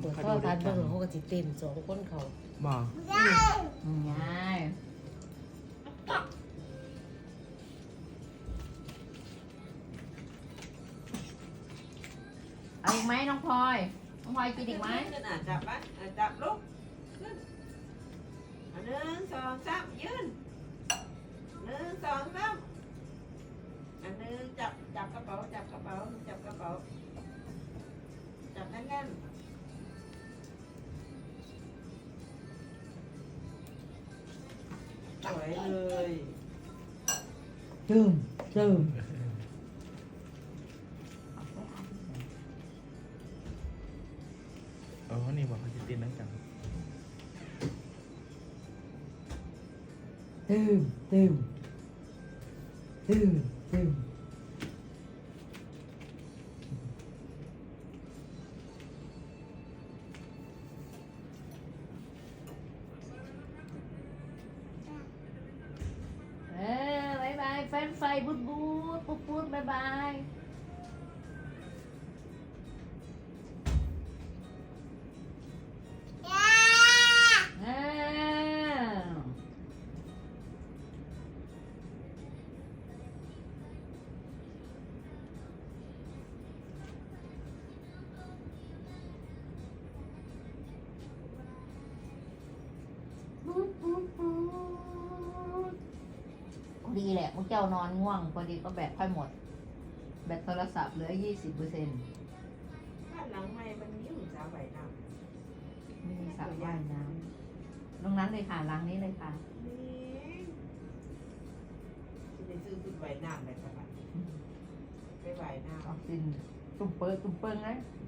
เปิดข้อทันเบิ่งเขาก็สิเต้นสองคนเขาบ่ง่ายเอาอีกไหมน้องพลอย น้องพลอยกินอีกไหมขึ้นอะจับไว้อะจับลุกขึ้นอะหนึ่งสองสามยืนหนึ่งสองสามอันหนึ่งจับจับกระเป๋าจับกระเป๋าจับกระเป๋าจับแน่นๆ สวยเลยตึมตึมเออนี่บอกเขาจะเต้นนั่งกันตึมตึมตึมตึม แฟนไฟบูดบูดปุ๊บปุ๊บบายบาย ดีแหละพวกเจ้านอนง่วงพอดีก็แบตค่อยหมด แบตโทรศัพท์เหลือยี่สิบเปอร์เซ็นต์บ้านหลังใหม่มันยิ่งสาวใบน้ำไม่มีสระว่ายน้ำตรงนั้นเลยค่ะหลังนี้เลยค่ะนี่จะไปซื้อชุดใบน้ำเลยสบายไปใบน้ำออกซินตุ่มเปิงตุ่มเปิงนะตั้ง